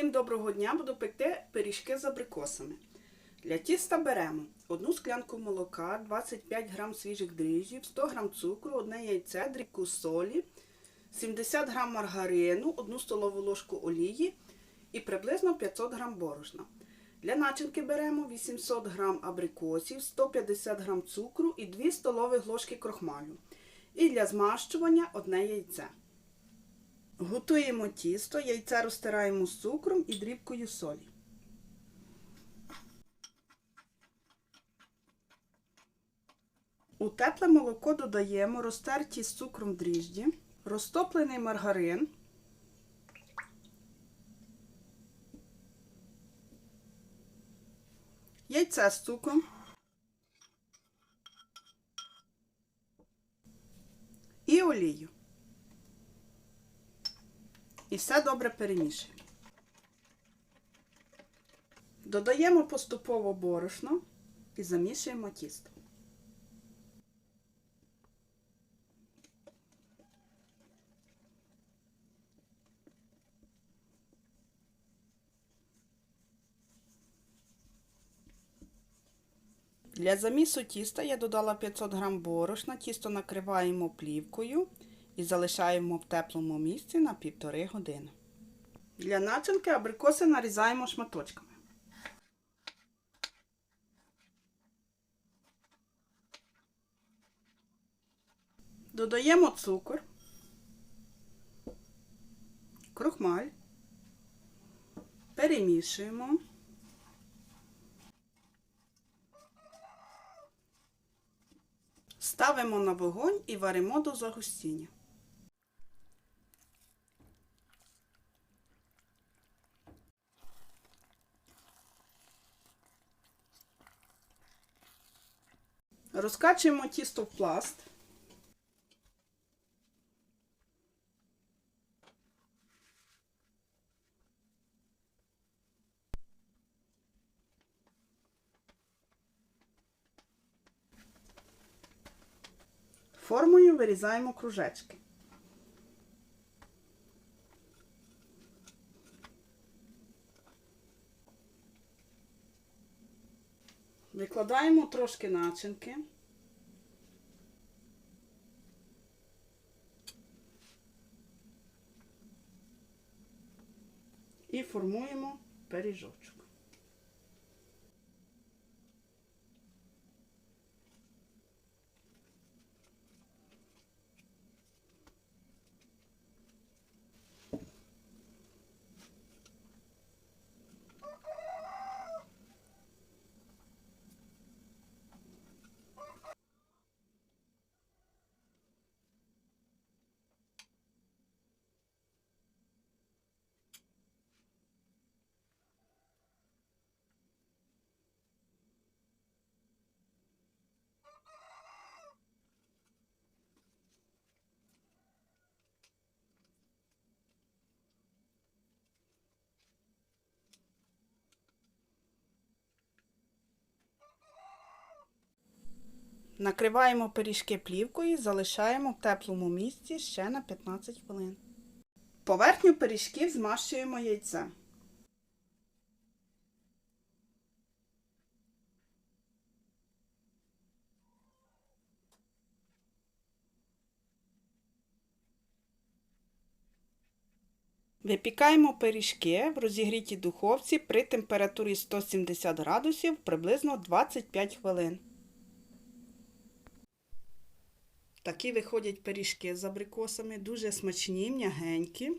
Всім доброго дня! Буду пекти пиріжки з абрикосами. Для тіста беремо одну склянку молока, 25 г свіжих дріжджів, 100 г цукру, одне яйце, дрібку солі, 70 г маргарину, 1 столову ложку олії і приблизно 500 г борошна. Для начинки беремо 800 г абрикосів, 150 г цукру і 2 столові ложки крохмалю. І для змащування одне яйце. Готуємо тісто, яйця розтираємо з цукром і дрібкою солі. У тепле молоко додаємо розтерті з цукром дріжджі, розтоплений маргарин, яйце з цукром і олію. І все добре перемішуємо. Додаємо поступово борошно і замішуємо тісто. Для замісу тіста я додала 500 г борошна, тісто накриваємо плівкою і залишаємо в теплому місці на півтори години. Для начинки абрикоси нарізаємо шматочками. Додаємо цукор, крохмаль, перемішуємо. Ставимо на вогонь і варимо до загустіння. Розкачуємо тісто в пласт. Формою вирізаємо кружечки. Викладаємо трошки начинки. І формуємо пиріжочок. Накриваємо пиріжки плівкою і залишаємо в теплому місці ще на 15 хвилин. Поверхню пиріжків змащуємо яйце. Випікаємо пиріжки в розігрітій духовці при температурі 170 градусів приблизно 25 хвилин. Такі виходять пиріжки з абрикосами, дуже смачні, м'ягенькі.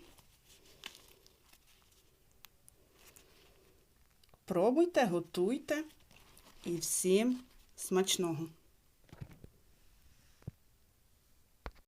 Пробуйте, готуйте і всім смачного!